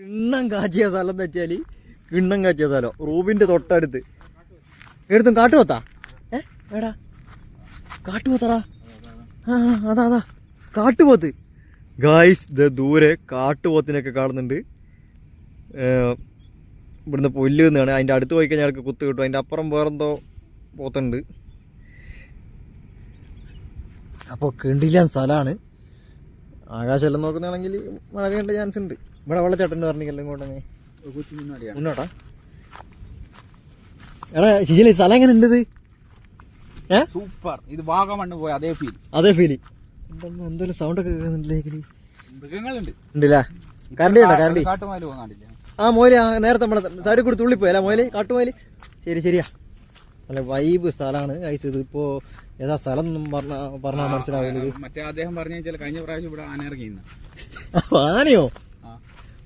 കിണ്ണം കാച്ചിയ സ്ഥലം എന്ന് വെച്ചാൽ കിണ്ണം കാച്ചിയ സ്ഥലം റൂബിന്റെ തൊട്ടടുത്ത്. എടുത്തും കാട്ടുപോത്താ? ഏ? എടാ കാട്ടുപോത്തടാ. ആ അതാ അതാ. കാട്ടുപോത്ത്. ഗായ്സ് ദ ദൂരെ കാട്ടുപോത്തിനൊക്കെ കാണുന്നുണ്ട്. ഇവിടുന്ന് പുല്ല് നിന്നാണ് അതിന്റെ അടുത്ത് പോയി കഴിഞ്ഞാൽ അവർക്ക് കുത്ത് കിട്ടും. അതിന്റെ അപ്പുറം വേറെന്തോ പോത്തുണ്ട്. അപ്പോൾ കിണ്ടില്ല സ്ഥലമാണ്. ആകാശമെല്ലാം നോക്കുന്നതാണെങ്കിൽ മഴ പെയ്യേണ്ട ചാൻസ് ഉണ്ട്. ഇവിടെ വെള്ളച്ചാട്ടം പറഞ്ഞില്ല ഇങ്ങോട്ടേ മുന്നോട്ടാ. എടാ ശീല സ്ഥലം എങ്ങനെ ഉണ്ട് ഏ? സൂപ്പർ. ഇത് വാഗമണ്ണ് പോയ അതേ ഫീൽ അതേ ഫീൽ എന്തെങ്കിലും സൗണ്ട് ഒക്കെ കേൾക്കുന്നുണ്ടല്ലേ മൃഗങ്ങളുണ്ട്. ഉണ്ടല്ലേ? കരണ്ടി? ഉണ്ടോ കരണ്ടി കാട്ടുമാൽ പോകാണ്ടില്ല ആ മോലി ആ നേരത്തെ നമ്മളെ സൈഡിൽ കൂടി തുള്ളിപ്പോയല്ലേ മോലി കാട്ടുമോലി ശരി ശരിയാ. നല്ല വൈബ് സ്ഥലമാണ് ഐസ് ഇതിപ്പോ ഇപ്പോ ഏതാ സ്ഥലം ഒന്നും പറഞ്ഞ പറഞ്ഞാൽ മനസ്സിലാവില്ല മറ്റേ അദ്ദേഹം പറഞ്ഞു വെച്ചാൽ കഴിഞ്ഞ പ്രാവശ്യം ഇവിടെ ആന ഇറങ്ങിയിരുന്നു. ആനയോ?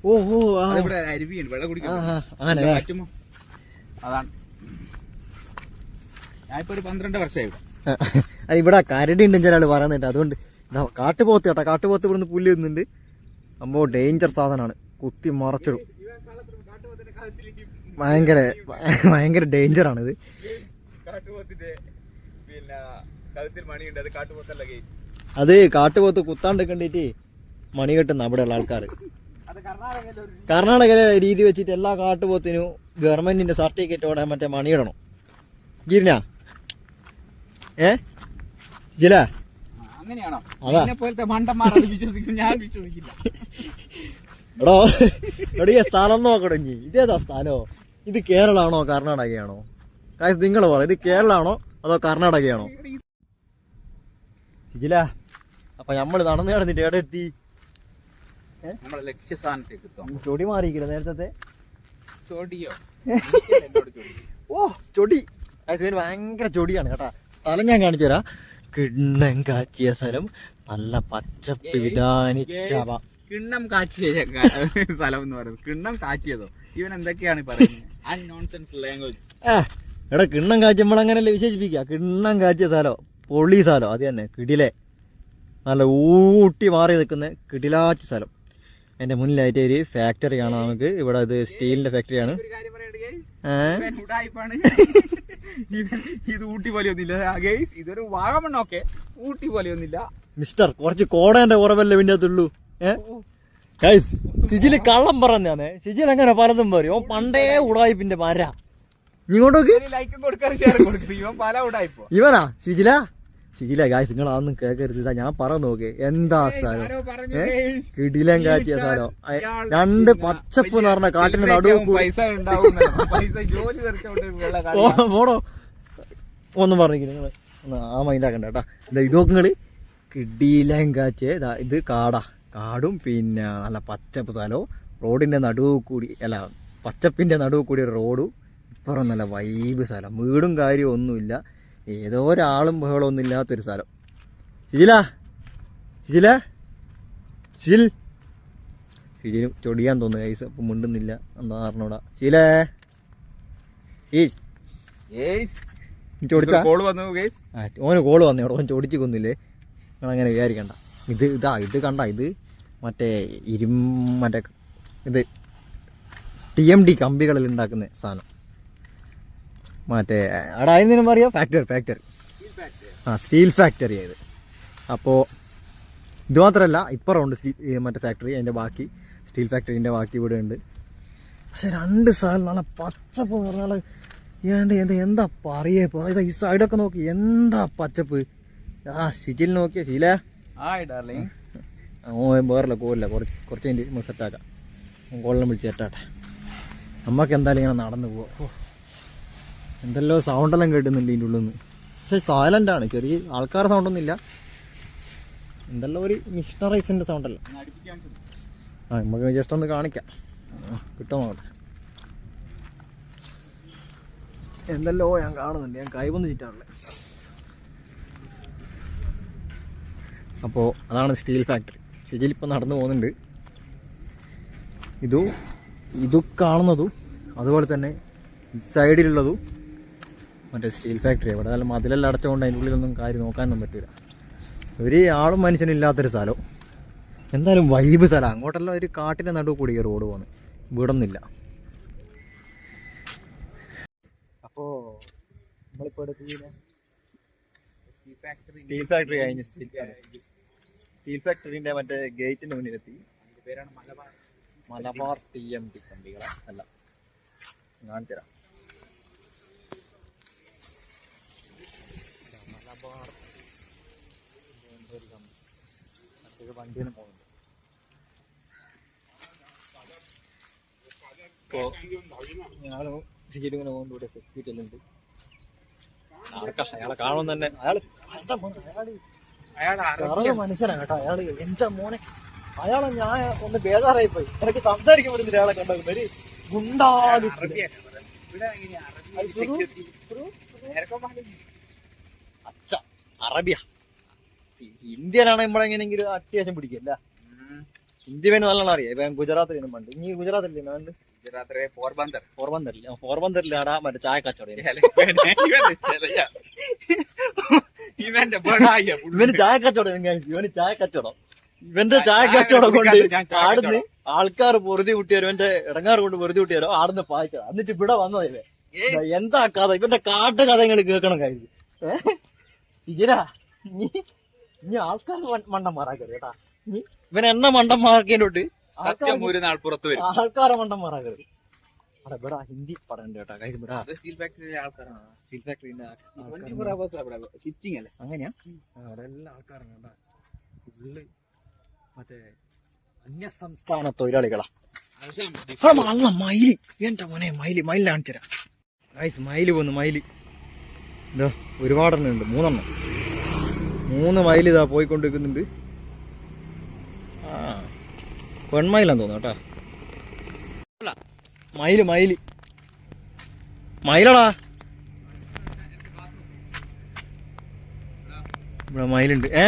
ആ. ഓ ഓ ആ. ഇവിടെ അരുവിയുണ്ട് വെള്ളം കുടിക്കാൻ അതാണ്. ഞാനിപ്പോ ഒരു പന്ത്രണ്ട് വർഷമായി ഇവിടെ. അത് ഇവിടെ കരടി ഉണ്ട് ചില ആൾ പറയുന്നുണ്ട്. അതുകൊണ്ട് കാട്ടുപോത്ത് കേട്ടോ കാട്ടുപോത്ത് ഇവിടുന്ന് പുല്ല് തിന്നുണ്ട് സംഭവം ഡേഞ്ചർ സാധനമാണ്. കുത്തി മറച്ചിടും. ഭയങ്കര ഭയങ്കര ഡേഞ്ചർ ആണിത് അത് കാട്ടുപോത്ത് കുത്താണ്ട് കണ്ടിട്ട് മണി കെട്ടുന്ന അവിടെയുള്ള ആൾക്കാർ കർണാടകയിലെ രീതി. വെച്ചിട്ട് എല്ലാ കാട്ടുപോത്തിനും ഗവൺമെന്റിന്റെ സർട്ടിഫിക്കറ്റോടെ മറ്റേ മണിയിടണം. ഗിരിന ഏ? ജില? അങ്ങനെയാണോ? പോലത്തെ വിശ്വസിക്കും ഞാൻ വിശ്വസിക്കില്ല. എടോ എടീ സ്ഥലം നോക്കടോ ഇനി. ഇതേതാ സ്ഥലോ? ഇത് കേരളാണോ കർണാടകയാണോ? കാശ് നിങ്ങൾ പറ ഇത് കേരളാണോ അതോ കർണാടകയാണോ? ജില അപ്പൊ നമ്മൾ നടന്നു നടന്നിട്ട് എവിടെ എത്തി? നമ്മളെ ലക്ഷ്യസ്ഥാനത്തേക്ക് എത്തും ചൊടി മാറിയിരിക്കില്ല നേരത്തെ ചോടിയോ? ഓ ചൊടി. ഭയങ്കര ചൊടിയാണ് കേട്ടാ. സ്ഥലം ഞാൻ കാണിച്ചു തരാം. കിണ്ണം കാച്ചിയ സ്ഥലം. നല്ല പച്ചപ്പ് വിധാനിച്ചവ കിണ്ണം കാച്ചിയ സ്ഥലം എന്ന് പറയുന്നത്. കിണ്ണം കാച്ചിയതോ? ഇവൻ എന്തൊക്കെയാണ് പറയുന്നത്? നോൺസെൻസ് ലാംഗ്വേജ് എടാ കിണ്ണം കാച്ചുമ്പോൾ അങ്ങനല്ലേ വിശേഷിപ്പിക്കുക? കിണ്ണം കാച്ചിയ സ്ഥലം? പൊളി സ്ഥലം? അത് തന്നെ. കിടിലെ. നല്ല ഊട്ടി മാറി നിൽക്കുന്ന കിടിലാച്ച സ്ഥലം. എന്റെ മുന്നിലായിട്ട് ഒരു ഫാക്ടറി കാണാം നമുക്ക്. ഇവിടെ ഇത് സ്റ്റീലിന്റെ ഫാക്ടറിയാണ് ഇത് ഊട്ടി പോലെയൊന്നുമില്ല ഗൈസ് ഇതൊരു വാഗമണ്ണൊക്കെ ഊട്ടി പോലെയൊന്നുമില്ല മിസ്റ്റർ കുറച്ച് കോടേന്റെ കുറവല്ലേ പിന്നെ അതുള്ളൂ ഏഹ് സിജിൽ കള്ളം പറഞ്ഞാന്നേ. സിജിൽ അങ്ങനെ പലതും പറയും. ഓ പണ്ടേ ഉടായിപ്പിന്റെ മര. ഇങ്ങോട്ടോക്ക് ലൈക്കും കൊടുക്കാറ് പല ഇവനാ? സിജില? സിജില ഗായ്സ് നിങ്ങൾ അതൊന്നും കേൾക്കരുത് ഇതാ ഞാൻ പറഞ്ഞു നോക്കേ. എന്താ സ്ഥലം പറഞ്ഞു? കിടിലം കാറ്റിയ സ്ഥലം രണ്ട് പച്ചപ്പ് എന്ന് പറഞ്ഞ കാട്ടിന് നടുവോടോ നടുവ് പോടോ. ഒന്നും പറഞ്ഞില്ല നിങ്ങൾ. ആ ആ മൈൻഡാക്കണ്ട കേട്ടാ ഇതാ ഇതൊക്കെ നിങ്ങൾ. കിടിലം കാറ്റിയ ഇതാ ഇത് കാടാ. കാടും പിന്നെ നല്ല പച്ചപ്പ് സ്ഥലവും. റോഡിന്റെ നടുവ് കൂടി അല്ല പച്ചപ്പിന്റെ നടുവ് കൂടി റോഡും. ഇപ്പുറം നല്ല വൈബ് സ്ഥലം. വീടും കാര്യവും ഒന്നുമില്ല. ഏതോ ഒരാളും ബഹളമൊന്നും ഇല്ലാത്തൊരു സ്ഥലം. ശിജില? ശിജില? ശിജിൽ? ശിജിലും ചൊടിയാൻ തോന്നുന്നു കൈസ് അപ്പം മിണ്ടുന്നില്ല. എന്താ പറഞ്ഞോടാ ശീലേ ഓന് കോൾ വന്നു ഇവിടെ ഓൻ ചോടിച്ചു കൊന്നില്ലേ നിങ്ങളങ്ങനെ വിചാരിക്കണ്ട. ഇത് ഇതാ ഇത് കണ്ട ഇത് മറ്റേ ഇരും മറ്റേ ഇത് ടി എം ഡി കമ്പികളിൽ ഉണ്ടാക്കുന്ന സാധനം. മറ്റേ അവിടെ അതിനും പറയാ? ഫാക്ടറി ഫാക്ടറി ആ സ്റ്റീൽ ഫാക്ടറി ആയത് അപ്പോൾ ഇത് മാത്രമല്ല ഇപ്പുറമുണ്ട് സ്റ്റീ ഈ മറ്റേ ഫാക്ടറി അതിന്റെ ബാക്കി. സ്റ്റീൽ ഫാക്ടറിന്റെ ബാക്കി ഇവിടെ ഉണ്ട്. പക്ഷെ രണ്ട് സ്ഥലം നല്ല പച്ചപ്പ് എന്ന് പറഞ്ഞാൽ എന്താ എന്താ എന്താ പറയേ? ഇതാ ഈ സൈഡൊക്കെ നോക്കി. എന്താ പച്ചപ്പ്? ആ ശിജിൽ നോക്കിയ ശീല. ഓ വേറില്ല കോലില്ല. കുറച്ച് കുറച്ച് കഴിഞ്ഞ് സെറ്റാക്കാം കോളിനെ വിളിച്ച് സെറ്റാട്ടെ നമുക്ക് എന്തായാലും ഇങ്ങനെ നടന്നു പോവാം. എന്തെല്ലോ സൗണ്ടെല്ലാം കേട്ടുന്നുണ്ട് ഇതിന്റെ ഉള്ളിൽ നിന്ന് പക്ഷെ ആണ്. ചെറിയ ആൾക്കാരുടെ സൗണ്ടൊന്നും ഇല്ല. എന്തെല്ലോ ഒരു മിഷണറൈസിന്റെ സൗണ്ടല്ല. ആ നമുക്ക് ജസ്റ്റ് ഒന്ന് കാണിക്കാം. കിട്ടുമോ നോക്കട്ടെ എന്തല്ലോ ഞാൻ കാണുന്നുണ്ട്. ഞാൻ കൈവന്ന് ചുറ്റാണല്ലേ അപ്പോൾ അതാണ് സ്റ്റീൽ ഫാക്ടറി ഷിജിൽ ഇപ്പം നടന്നു പോകുന്നുണ്ട്. ഇതു ഇതു കാണുന്നതും അതുപോലെ തന്നെ സൈഡിലുള്ളതും മറ്റേ സ്റ്റീൽ ഫാക്ടറി. ഇവിടെ നല്ല മതിലെല്ലാം അടച്ചുകൊണ്ട് അതിന്റെ ഉള്ളിലൊന്നും കാര്യം നോക്കാനൊന്നും പറ്റില്ല ഒരു ആളും മനുഷ്യനില്ലാത്തൊരു സ്ഥലം. എന്തായാലും വൈബ് സ്ഥലം. അങ്ങോട്ടെല്ലാം ഒരു കാട്ടിന്റെ നടുവ് കൂടി റോഡ് പോകുന്നത് വീടൊന്നുമില്ല. അപ്പോ നമ്മളിപ്പോ സ്റ്റീൽ ഫാക്ടറി കഴിഞ്ഞ് സ്റ്റീൽ സ്റ്റീൽ ഫാക്ടറിന്റെ മറ്റേ ഗേറ്റിന്റെ മുന്നിലെത്തി. പേരാണ് Malabar. Malabar T M T കമ്പികളെ അല്ല. ഞാൻ മലബാർ മറ്റേത് നിന്ന് പോകുന്നുണ്ട്. ഇപ്പോ ഞാൻ ശരിക്കും ഇങ്ങനെ പോകുമ്പോൾ ഇവിടെ ആർക്കാ? അയാളെ കാണുമ്പോൾ തന്നെ. അയാൾ അയാളുടെ മോനെ, അയാൾ അയാൾ വേറെ മനുഷ്യനാ കേട്ടോ അയാൾ. എന്റെ മോനെ? അയാളെ ഞാൻ ഒന്ന് ബേജാറായി പോയി. എനിക്ക് സംസാരിക്കാൻ പറ്റുന്നില്ല അയാളെ കണ്ടത്. ഒരു ഗുണ്ടാതി അച്ഛ അറബിയ. ഇന്ത്യയിലാണ് നമ്മളെങ്ങനെയെങ്കിലും അത്യാവശ്യം പിടിക്കില്ല. ഹിന്ദി പേര് നല്ലോണം അറിയാം. ഇപ്പൊ ഗുജറാത്തിൽ പണ്ട്. ഇനി ഗുജറാത്തില്ലേ പണ്ട്? ഗുജറാത്തിലെ പോർബന്ദർ. പോർബന്ദറിൽ പോർബന്തറിലാടാ മറ്റേ ചായ കച്ചവടം. ഇവന്റെ ഇവന് ചായ കച്ചവടം? ഇവന് ചായ കച്ചവടം. ഇവന്റെ ചായ കച്ചവടം കൊണ്ട് ആടുന്ന് ആൾക്കാർ പൊറുതി കൂട്ടിയാരോ ഇവന്റെ ഇടങ്ങാർ കൊണ്ട് പൊറുതി കൂട്ടിയാരോ ആടുന്ന് പായിച്ചത്. എന്നിട്ട് ഇവിടെ വന്നതല്ലേ ഇവ എന്താ കഥ? ഇവന്റെ കാട്ടു കഥ നിങ്ങൾ കേൾക്കണം കാര്യം ഇജരാ നീ നീ ആൾക്കാർ മണ്ടം മാറാക്കരുത് കേട്ടാ. ഇവൻ എണ്ണ സത്യം ഒരു നാൾ പുറത്ത് വരും. ആൾക്കാരെ മണ്ടം മാറാക്കരുത് അവിടെ ഇവിടെ ഹിന്ദി പറയണ്ട കേട്ടോ ഇവിടെ. സ്റ്റീൽ ഫാക്ടറിയിലെ ആൾക്കാരാണ്. സ്റ്റീൽ ഫാക്ടറിന്റെ ട്വന്റി ഫോർ അവേഴ്സ് അവിടെ അല്ലേ? അങ്ങനെയാ? അവിടെ എല്ലാ ആൾക്കാരും കണ്ടാ. ഫുള്ള് മറ്റേ അന്യ സംസ്ഥാന തൊഴിലാളികളാ. ആ, നല്ല മയിൽ. എന്റെ മോനെ മയിൽ മയിലിനെ കാണിച്ചുതരാം. ഗൈസ് മയിൽ പോന്നു മയിൽ. ഇതാ ഒരുപാടെണ്ണം ഉണ്ട് മൂന്നെണ്ണം. മൂന്ന് മൈൽ ഇതാ പോയിക്കൊണ്ടിരിക്കുന്നുണ്ട്. ആ പെൺമയിലാന്ന് തോന്നുന്നു കേട്ടാ. മയിൽ മയിൽ മയിലടാ ഇവിടെ മയിലുണ്ട് ഏ?